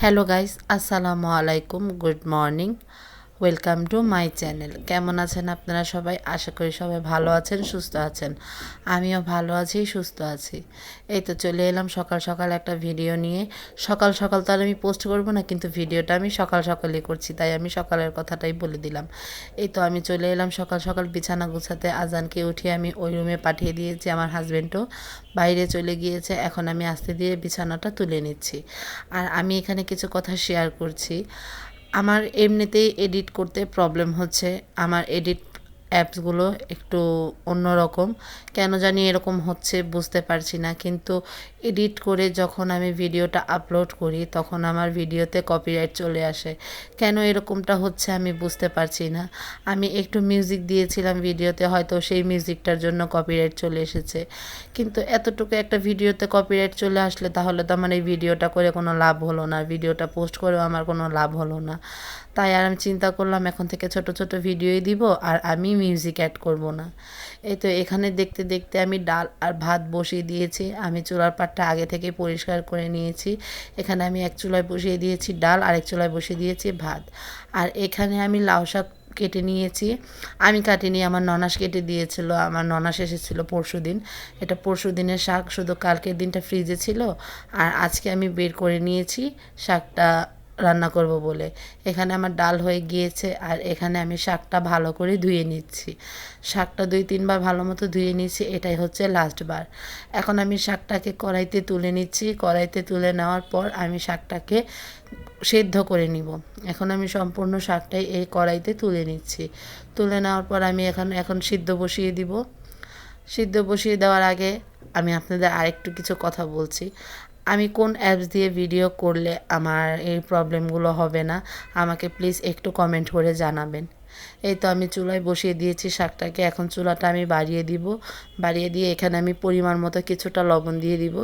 Hello guys আসসালামু আলাইকুম good morning Welcome to my channel কেমন আছেন আপনারা সবাই? আশা করি সবাই ভালো আছেন, সুস্থ আছেন। আমিও ভালো আছি, সুস্থ আছি। এই তো চলে এলাম সকাল সকাল একটা ভিডিও নিয়ে। সকাল সকাল তো আর আমি পোস্ট করব না, কিন্তু ভিডিওটা আমি সকাল সকালই করছি, তাই আমি সকালের কথাটাই বলে দিলাম। এই তো আমি চলে এলাম সকাল সকাল বিছানা গুছাতে। আজানকে উঠিয়ে আমি ওই রুমে পাঠিয়ে দিয়েছি আমার হাজব্যান্ডও বাইরে চলে গিয়েছে, এখন আমি আস্তে দিয়ে বিছানাটা তুলে নিচ্ছি। আর আমি এখানে কিছু কথা শেয়ার করছি। আমার এমনিতেই এডিট করতে প্রবলেম হচ্ছে। আমার এডিট অ্যাপসগুলো একটু অন্যরকম। কেন জানি এরকম হচ্ছে বুঝতে পারছি না। কিন্তু এডিট করে যখন আমি ভিডিওটা আপলোড করি, তখন আমার ভিডিওতে কপিরাইট চলে আসে। কেন এরকমটা হচ্ছে আমি বুঝতে পারছি না। আমি একটু মিউজিক দিয়েছিলাম ভিডিওতে, হয়তো সেই মিউজিকটার জন্য কপিরাইট চলে এসেছে। কিন্তু এতটুকু একটা ভিডিওতে কপিরাইট চলে আসলে তাহলে তো আমার এই ভিডিওটা করে কোনো লাভ হলো না। ভিডিওটা পোস্ট করেও আমার কোনো লাভ হলো না। তাই আর আমি চিন্তা করলাম এখন থেকে ছোট ছোট ভিডিওই দিব আর আমি মিউজিক অ্যাড করব না। এই তো এখানে দেখতে দেখতে আমি ডাল আর ভাত বসিয়ে দিয়েছি। আমি চুলার পাটটা আগে থেকে পরিষ্কার করে নিয়েছি। এখানে আমি এক চুলায় বসিয়ে দিয়েছি ডাল আর এক চুলায় বসিয়ে দিয়েছি ভাত। আর এখানে আমি লাউ শাক কেটে নিয়েছি। আমি কাটিনি, আমার ননাস কেটে দিয়েছিল, আমার ননাস এসেছিল পরশু দিন এটা পরশু দিনের শাক, শুধু কালকের দিনটা ফ্রিজে ছিল। আর আজকে আমি বের করে নিয়েছি শাকটা রান্না করব বলে। এখানে আমার ডাল হয়ে গিয়েছে আর এখানে আমি শাকটা ভালো করে ধুয়ে নিচ্ছি। শাকটা দুই তিনবার ভালো মতো ধুয়ে নিচ্ছি এটাই হচ্ছে লাস্ট বার। এখন আমি শাকটাকে কড়াইতে তুলে নিচ্ছি। কড়াইতে তুলে নেওয়ার পর আমি শাকটাকে সেদ্ধ করে নিব। এখন আমি সম্পূর্ণ শাকটাই এই কড়াইতে তুলে নিচ্ছি। তুলে নেওয়ার পর আমি এখন এখন সিদ্ধ বসিয়ে দিব। সিদ্ধ বসিয়ে দেওয়ার আগে আমি আপনাদের আরেকটু কিছু কথা বলছি। আমি কোন অ্যাপস দিয়ে ভিডিও করলে আমার এই প্রবলেমগুলো হবে না? আমাকে প্লিজ একটু কমেন্ট করে জানাবেন। এই তো আমি চুলায় বসিয়ে দিয়েছি শাকটাকে। এখন চুলাটা আমি বাড়িয়ে দিব। বাড়িয়ে দিয়ে এখানে আমি পরিমাণ মতো কিছুটা লবণ দিয়ে দিব।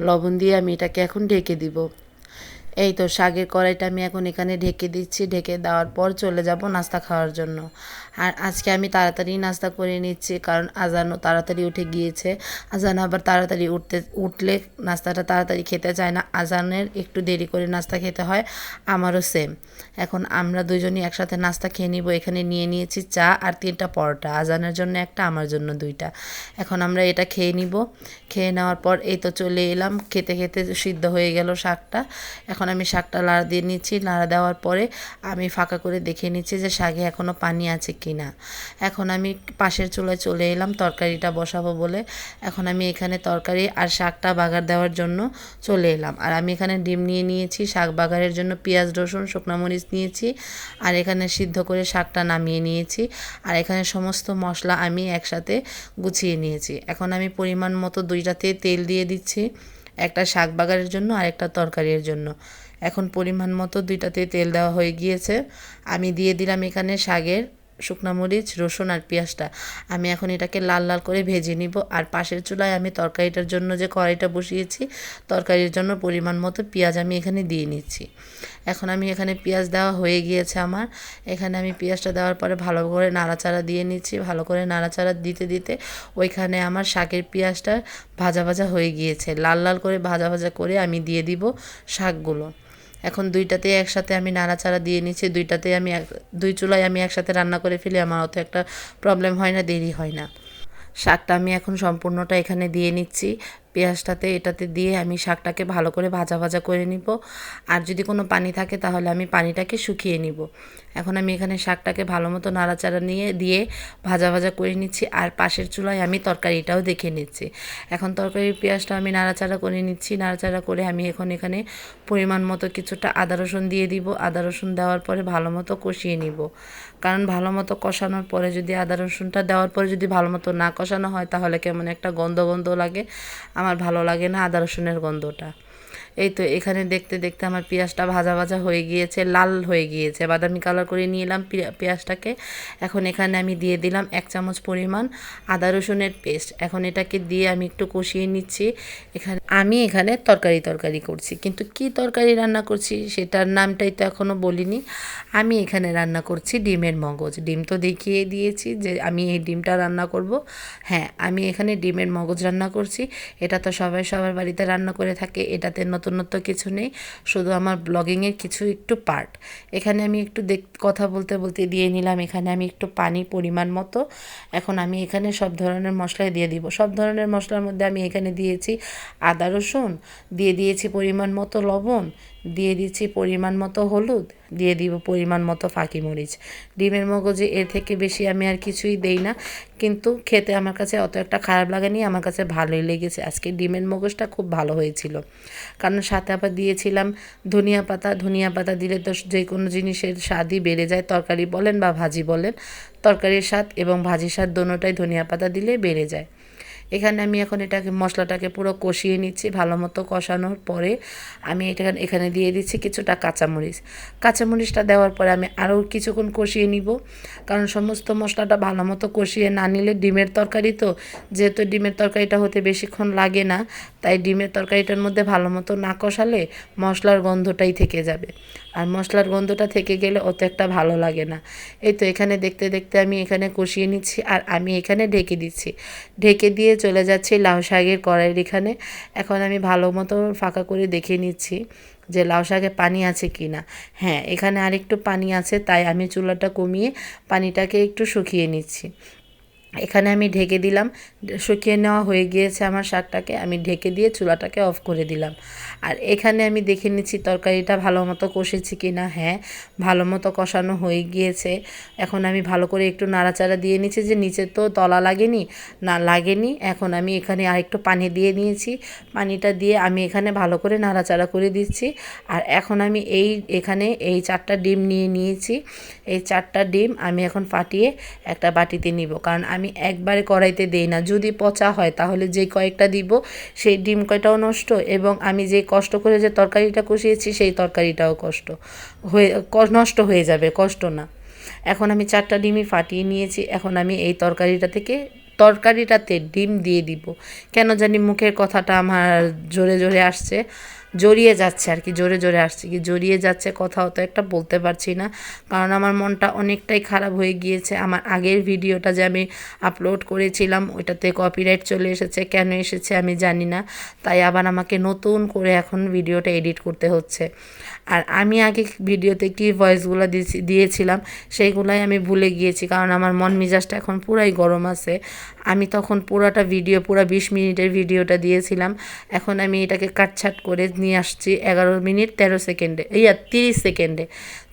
লবণ দিয়ে আমি এটাকে এখন ঢেকে দিব। এই তো শাকের কড়াইটা আমি এখন এখানে ঢেকে দিচ্ছি। ঢেকে দেওয়ার পর চলে যাব নাস্তা খাওয়ার জন্য। আর আজকে আমি তাড়াতাড়ি নাস্তা করে নিচ্ছি, কারণ আজানও তাড়াতাড়ি উঠে গিয়েছে। আজান আবার তাড়াতাড়ি উঠতে, উঠলে নাস্তাটা তাড়াতাড়ি খেতে চায় না। আজানের একটু দেরি করে নাস্তা খেতে হয়, আমারও সেম এখন আমরা দুজনই একসাথে নাস্তা খেয়ে নিব। এখানে নিয়ে নিয়েছি চা আর তিনটা পরোটা। আজানের জন্য একটা, আমার জন্য দুইটা। এখন আমরা এটা খেয়ে নিব। খেয়ে নেওয়ার পর এই তো চলে এলাম। খেতে খেতে সিদ্ধ হয়ে গেল শাকটা। এখন আমি শাকটা লাড়া দিয়ে নিচ্ছি। লাড়া দেওয়ার পরে আমি ফাঁকা করে দেখে নিচ্ছি যে শাকে এখনও পানি আছে কি না এখন আমি পাশের চুলায় চলে এলাম, তরকারিটা বসাবো বলে। এখন আমি এখানে তরকারি আর শাকটা বাগার দেওয়ার জন্য চলে এলাম। আর আমি এখানে ডিম নিয়ে নিয়েছি, শাক বাগারের জন্য পেঁয়াজ, রসুন, শুকনো মরিচ নিয়েছি। আর এখানে সিদ্ধ করে শাকটা নামিয়ে নিয়েছি। আর এখানে সমস্ত মশলা আমি একসাথে গুছিয়ে নিয়েছি। এখন আমি পরিমাণ মতো দুইটাতে তেল দিয়ে দিচ্ছি, একটা শাক বাগারের জন্য আর একটা তরকারির জন্য। এখন পরিমাণ মতো দুইটাতে তেল দেওয়া হয়ে গিয়েছে। আমি দিয়ে দিলাম এখানে শাকের শুকনো মরিচ, রসুন আর পেঁয়াজটা আমি এখন এটাকে লাল লাল করে ভেজে নিব। আর পাশের চুলায় আমি তরকারিটার জন্য যে কড়াইটা বসিয়েছি, তরকারির জন্য পরিমাণ মতো পেঁয়াজ আমি এখানে দিয়ে নিচ্ছি। এখন আমি এখানে পেঁয়াজ দেওয়া হয়ে গিয়েছে আমার। এখানে আমি পেঁয়াজটা দেওয়ার পরে ভালো করে নাড়াচাড়া দিয়ে নিচ্ছি। ভালো করে নাড়াচাড়া দিতে দিতে ওইখানে আমার শাকের পেঁয়াজটা ভাজা ভাজা হয়ে গিয়েছে। লাল লাল করে ভাজা ভাজা করে আমি দিয়ে দিব শাকগুলো। এখন দুইটাতে একসাথে আমি নাড়াচাড়া দিয়ে নিচ্ছি দুইটাতে আমি এক, দুই চুলায় আমি একসাথে রান্না করে ফেলি, আমার অত একটা প্রবলেম হয় না, দেরি হয় না। শাকটা আমি এখন সম্পূর্ণটা এখানে দিয়ে নিচ্ছি। পেঁয়াজটাতে, এটাতে দিয়ে আমি শাকটাকে ভালো করে ভাজা ভাজা করে নিব। আর যদি কোনো পানি থাকে তাহলে আমি পানিটাকে শুকিয়ে নিব। এখন আমি এখানে শাকটাকে ভালো মতো নাড়াচাড়া নিয়ে, দিয়ে ভাজা ভাজা করে নিচ্ছি। আর পাশের চুলায় আমি তরকারিটাও দেখে নিচ্ছি। এখন তরকারির পেঁয়াজটা আমি নাড়াচাড়া করে নিচ্ছি। নাড়াচাড়া করে আমি এখন এখানে পরিমাণ মতো কিছুটা আদা রসুন দিয়ে দিব। আদা রসুন দেওয়ার পরে ভালো মতো কষিয়ে নিব। কারণ ভালো মতো কষানোর পরে যদি আদা রসুনটা দেওয়ার পরে যদি ভালো মতো না কষানো হয় তাহলে কেমন একটা গন্ধ গন্ধ লাগে। আমার ভালো লাগে না আদা রসুনের গন্ধটা। এই তো এখানে দেখতে দেখতে আমার পেঁয়াজটা ভাজা ভাজা হয়ে গিয়েছে, লাল হয়ে গিয়েছে। বাদামি কালার করে নিয়ে এলাম পেঁয়াজটাকে। এখন এখানে আমি দিয়ে দিলাম এক চামচ পরিমাণ আদা রসুনের পেস্ট এখন এটাকে দিয়ে আমি একটু কষিয়ে নিচ্ছি। এখানে আমি এখানে তরকারি তরকারি করছি। কিন্তু কি তরকারি রান্না করছি সেটার নামটাই তো এখনও বলিনি। আমি এখানে রান্না করছি ডিমের মগজ। ডিম তো দেখিয়ে দিয়েছি যে আমি এই ডিমটা রান্না করব। হ্যাঁ আমি এখানে ডিমের মগজ রান্না করছি। এটা তো সবাই সবার বাড়িতে রান্না করে থাকে। এটাতে নতুনত্ব কিছু নেই। শুধু আমার ব্লগিংয়ের কিছু একটু পার্ট। এখানে আমি একটু দেখ, কথা বলতে বলতে দিয়ে নিলাম। এখানে আমি একটু পানি পরিমাণ মতো। এখন আমি এখানে সব ধরনের মশলাই দিয়ে দিব। সব ধরনের মশলার মধ্যে আমি এখানে দিয়েছি আদা রসুন, দিয়ে দিয়েছি পরিমাণ মতো লবণ, দিয়ে দিচ্ছি পরিমাণ মতো হলুদ, দিয়ে দিব পরিমাণ মতো ফাঁকি মরিচ। ডিমের মগজে এর থেকে বেশি আমি আর কিছুই দেই না, কিন্তু খেতে আমার কাছে অত একটা খারাপ লাগেনি, আমার কাছে ভালোই লেগেছে। আজকে ডিমের মগজটা খুব ভালো হয়েছিল। কারণ সাথে আবার দিয়েছিলাম ধনিয়া পাতা ধনিয়া পাতা দিলে তো যে কোনো জিনিসের স্বাদই বেড়ে যায়। তরকারি বলেন বা ভাজি বলেন, তরকারির স্বাদ এবং ভাজির স্বাদ দোনোটাই ধনিয়া পাতা দিলে বেড়ে যায়। এখানে আমি এখন এটাকে, মশলাটাকে পুরো কষিয়ে নিচ্ছি ভালো মতো কষানোর পরে আমি এটা এখানে দিয়ে দিচ্ছি কিছুটা কাঁচামরিচ। কাঁচামরিচটা দেওয়ার পরে আমি আরও কিছুক্ষণ কষিয়ে নিব। কারণ সমস্ত মশলাটা ভালো মতো কষিয়ে না নিলে ডিমের তরকারি তো, যেহেতু ডিমের তরকারিটা হতে বেশিক্ষণ লাগে না, তাই ডিমের তরকারিটার মধ্যে ভালো মতো না কষালে মশলার গন্ধটাই থেকে যাবে। আর মশলার গন্ধটা থেকে গেলে অত একটা ভালো লাগে না। এই তো এখানে দেখতে দেখতে আমি এখানে কষিয়ে নিচ্ছি আর আমি এখানে ঢেকে দিচ্ছি। ঢেকে দিয়ে চলে যাচ্ছি লাউ শাকের কড়াইয়ের এখানে। এখন আমি ভালো মতো ফাঁকা করে দেখে নিচ্ছি যে লাউ শাকে পানি আছে কি না হ্যাঁ এখানে আরেকটু পানি আছে, তাই আমি চুলাটা কমিয়ে পানিটাকে একটু শুকিয়ে নিচ্ছি। এখানে আমি ঢেকে দিলাম, শুকিয়ে নেওয়া হয়ে গিয়েছে আমার শাকটাকে, আমি ঢেকে দিয়ে চুলাটাকে অফ করে দিলাম। আর এখানে আমি দেখে নিচ্ছি তরকারিটা ভালো মতো কষেছি কি না হ্যাঁ ভালো মতো কষানো হয়ে গিয়েছে। এখন আমি ভালো করে একটু নাড়াচাড়া দিয়ে নিচ্ছি যে নিচে তো তলা লাগেনি, না লাগেনি, এখন আমি এখানে আরেকটু পানি দিয়ে নিয়েছি। পানিটা দিয়ে আমি এখানে ভালো করে নাড়াচাড়া করে দিচ্ছি। আর এখন আমি এই, এখানে এই চারটা ডিম নিয়ে নিয়েছি। এই চারটা ডিম আমি এখন ফাটিয়ে একটা বাটিতে নিব, কারণ আমি একবারে কড়াইতে দিই না। যদি পচা হয়, তাহলে যে কয়েকটা দিব, সেই ডিম কয়টাও নষ্ট এবং আমি যে কষ্ট করে যে তরকারিটা কষিয়েছি, সেই তরকারিটাও কষ্ট হয়ে নষ্ট হয়ে যাবে, কষ্ট না। এখন আমি চারটা ডিমই ফাটিয়ে নিয়েছি, এখন আমি এই তরকারিটা থেকে, তরকারিটাতে ডিম দিয়ে দিব। কেন জানি মুখের কথাটা আমার জোরে জোরে আসছে। জড়িয়ে যাচ্ছে আর কি, জোরে জোরে আসছে কি, জড়িয়ে যাচ্ছে কথা অত একটা বলতে পারছি না। কারণ আমার মনটা অনেকটাই খারাপ হয়ে গিয়েছে। আমার আগের ভিডিওটা যে আমি আপলোড করেছিলাম, ওইটাতে কপিরাইট চলে এসেছে, কেন এসেছে আমি জানি না। তাই আবার আমাকে নতুন করে এখন ভিডিওটা এডিট করতে হচ্ছে। আর আমি আগে ভিডিওতে কী ভয়েসগুলো দিয়েছিলাম, সেইগুলাই আমি ভুলে গিয়েছি। কারণ আমার মন মিজাজটা এখন পুরাই গরম আছে। আমি তখন পুরাটা ভিডিও পুরো বিশ মিনিটের ভিডিওটা দিয়েছিলাম। এখন আমি এটাকে কাটছাট করে নিয়ে আসছি এগারো মিনিট তেরো সেকেন্ডে, ইয়া তিরিশ সেকেন্ডে।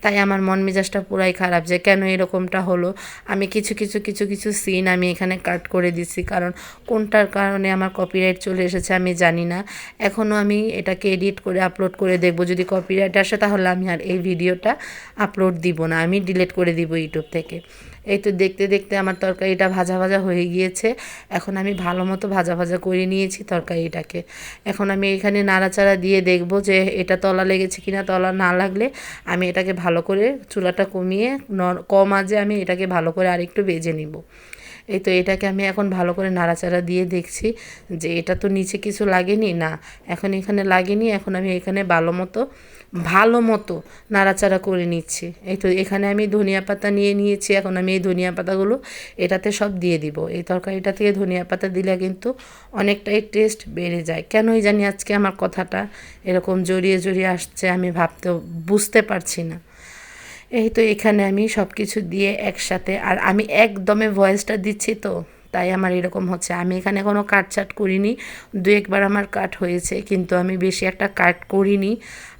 তাই আমার মন মেজাজটা পুরাই খারাপ যে কেন এরকমটা হলো। আমি কিছু কিছু কিছু কিছু সিন আমি এখানে কাট করে দিচ্ছি কারণ কোনটার কারণে আমার কপিরাইট চলে এসেছে আমি জানি না। এখনও আমি এটাকে এডিট করে আপলোড করে দেখব। যদি কপিরাইট আসে তাহলে আমি আর এই ভিডিওটা আপলোড দিব না, আমি ডিলিট করে দিব ইউটিউব থেকে। এই তো দেখতে দেখতে আমার তরকারিটা ভাজা ভাজা হয়ে গিয়েছে। এখন আমি ভালো মতো ভাজা ভাজা করে নিয়েছি তরকারিটাকে। এখন আমি এখানে নাড়াচাড়া দিয়ে দেখব যে এটা তলা লেগেছে কিনা, তলা না লাগলে আমি এটাকে ভালো করে চুলাটা কমিয়ে কম আজে আমি এটাকে ভালো করে আরেকটু বেজে নিব। এই তো এটাকে আমি এখন ভালো করে নাড়াচাড়া দিয়ে দেখছি যে এটা তো নিচে কিছু লাগেনি? না। এখন এখানে লাগেনি, এখন আমি এখানে ভালো মতো ভালো মতো নাড়াচাড়া করে নিচ্ছি। এই তো এখানে আমি ধনিয়া পাতা নিয়ে নিয়েছি, এখন আমি এই ধনিয়া পাতাগুলো এটাতে সব দিয়ে দিব। এই তরকারিটা থেকে ধনিয়া পাতা দিলে কিন্তু অনেকটাই টেস্ট বেড়ে যায়। কেনই জানি আজকে আমার কথাটা এরকম জড়িয়ে জড়িয়ে আসছে, আমি ভাবতে বুঝতে পারছি না। এই তো এখানে আমি সব কিছু দিয়ে একসাথে, আর আমি একদমে ভয়েসটা দিচ্ছি তো। তাই আমার এরকম হচ্ছে। আমি এখানে কোনো কাটছাট করিনি, দু একবার আমার কাট হয়েছে, কিন্তু আমি বেশি একটা কাট করিনি।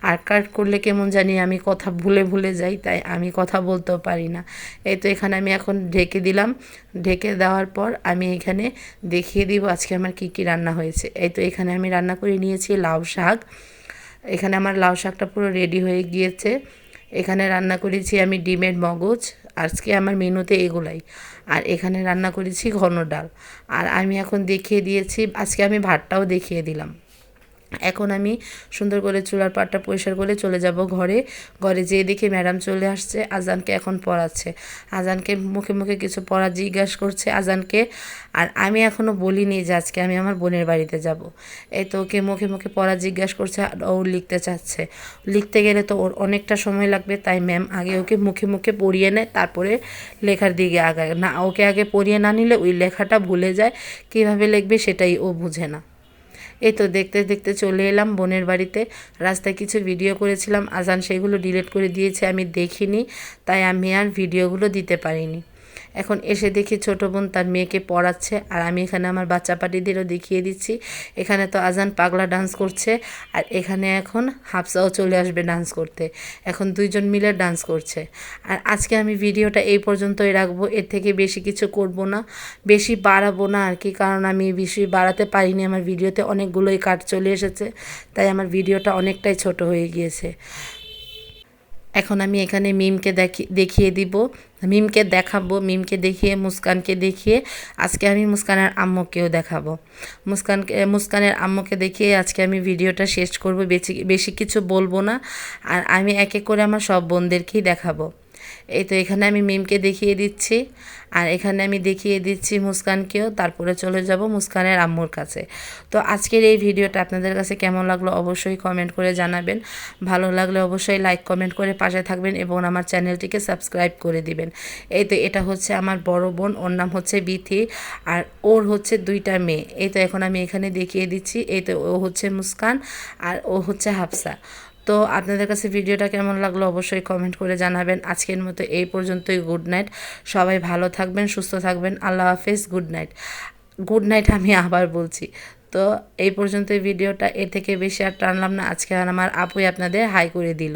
আর কাট করলে কেমন জানি আমি কথা ভুলে ভুলে যাই, তাই আমি কথা বলতেও পারি না। এই তো এখানে আমি এখন ঢেকে দিলাম। ঢেকে দেওয়ার পর আমি এখানে দেখিয়ে দিব আজকে আমার কি কি রান্না হয়েছে। এই তো এখানে আমি রান্না করে নিয়েছি লাউ শাক। এখানে আমার লাউ শাকটা পুরো রেডি হয়ে গিয়েছে। এখানে রান্না করেছি আমি ডিমের মগজ। আজকে আমার মেনুতে এগুলাই। আর এখানে রান্না করেছি ঘন ডাল। আর আমি এখন দেখিয়ে দিয়েছি, আজকে আমি ভাতটাও দেখিয়ে দিলাম। এখন আমি সুন্দর করে চুলার পাটটা পরিষ্কার করে চলে যাব ঘরে। ঘরে যেয়ে দেখি ম্যাডাম চলে আসছে, আজানকে এখন পড়াচ্ছে। আজানকে মুখে মুখে কিছু পড়া জিজ্ঞাসা করছে আজানকে। আর আমি এখনও বলিনি যে আজকে আমি আমার বোনের বাড়িতে যাব। এই তো ওকে মুখে মুখে পড়া জিজ্ঞাসা করছে আর ও লিখতে চাচ্ছে। লিখতে গেলে তো ওর অনেকটা সময় লাগবে, তাই ম্যাম আগে ওকে মুখে মুখে পড়িয়ে নেয়, তারপরে লেখার দিকে আগায়। না, ওকে আগে পড়িয়ে না নিলে ওই লেখাটা ভুলে যায়। কীভাবে লিখবে সেটাই ও বুঝে না। এই তো দেখতে দেখতে চলে এলাম বোনের বাড়িতে। রাস্তায় কিছু ভিডিও করেছিলাম, আজান সেগুলো ডিলিট করে দিয়েছে, আমি দেখিনি, তাই আমি আর ভিডিওগুলো দিতে পারিনি। এখন এসে দেখি ছোট বোন তার মেয়েকে পড়াচ্ছে আর আমি এখানে আমার বাচ্চা পাটিদেরও দেখিয়ে দিচ্ছি। এখানে তো আজান পাগলা ডান্স করছে আর এখানে এখন হাফসাও চলে আসবে ডান্স করতে। এখন দুইজন মিলে ডান্স করছে। আর আজকে আমি ভিডিওটা এই পর্যন্তই রাখব। এর থেকে বেশি কিছু করব না। বেশি বাড়াবো না আর কি, কারণ আমি বেশি বাড়াতে পারিনি। আমার ভিডিওতে অনেকগুলোই কাট চলে এসেছে, তাই আমার ভিডিওটা অনেকটাই ছোট হয়ে গিয়েছে। এখন আমি এখানে মিমকে দেখি, দেখিয়ে দিব। মিমকে দেখাবো, মিমকে দেখিয়ে, মুস্কানকে দেখিয়ে। আজকে আমি মুস্কানের আম্মুকেও দেখাবো। মুস্কানকে, মুস্কানের আম্মকে দেখিয়ে আজকে আমি ভিডিওটা শেষ করব। বেশি বেশি কিছু বলব না। আর আমি একে এক করে আমার সব বোনদেরকেই দেখাবো। এই তো এখানে আমি মিমকে দেখিয়ে দিচ্ছি। আর এখানে আমি দেখিয়ে দিচ্ছি মুস্কানকেও। তারপরে চলে যাব মুস্কানের আম্মুর কাছে। তো আজকের এই ভিডিওটা আপনাদের কাছে কেমন লাগল অবশ্যই কমেন্ট করে জানাবেন। ভালো লাগলে অবশ্যই লাইক কমেন্ট করে পাশে থাকবেন এবং আমার চ্যানেলটিকে সাবস্ক্রাইব করে দিবেন। এই তো এটা হচ্ছে আমার বড় বোন, ওর নাম হচ্ছে বিথি আর ওর হচ্ছে দুইটা মেয়ে। এই তো এখন আমি এখানে দেখিয়ে দিচ্ছি। এই তো ও হচ্ছে মুস্কান আর ও হচ্ছে হাফসা। তো আপনাদের কাছে ভিডিওটা কেমন লাগল অবশ্যই কমেন্ট করে জানাবেন। আজকের মতো এই পর্যন্তই গুড নাইট সবাই ভালো থাকবেন, সুস্থ থাকবেন, আল্লাহ হাফেজ গুড নাইট গুড নাইট আমি আবার বলছি। তো এই পর্যন্ত ভিডিওটা, এর থেকে বেশি আর টানলাম না, আজকে আমার আপুই আপনাদের হাই করে দিল।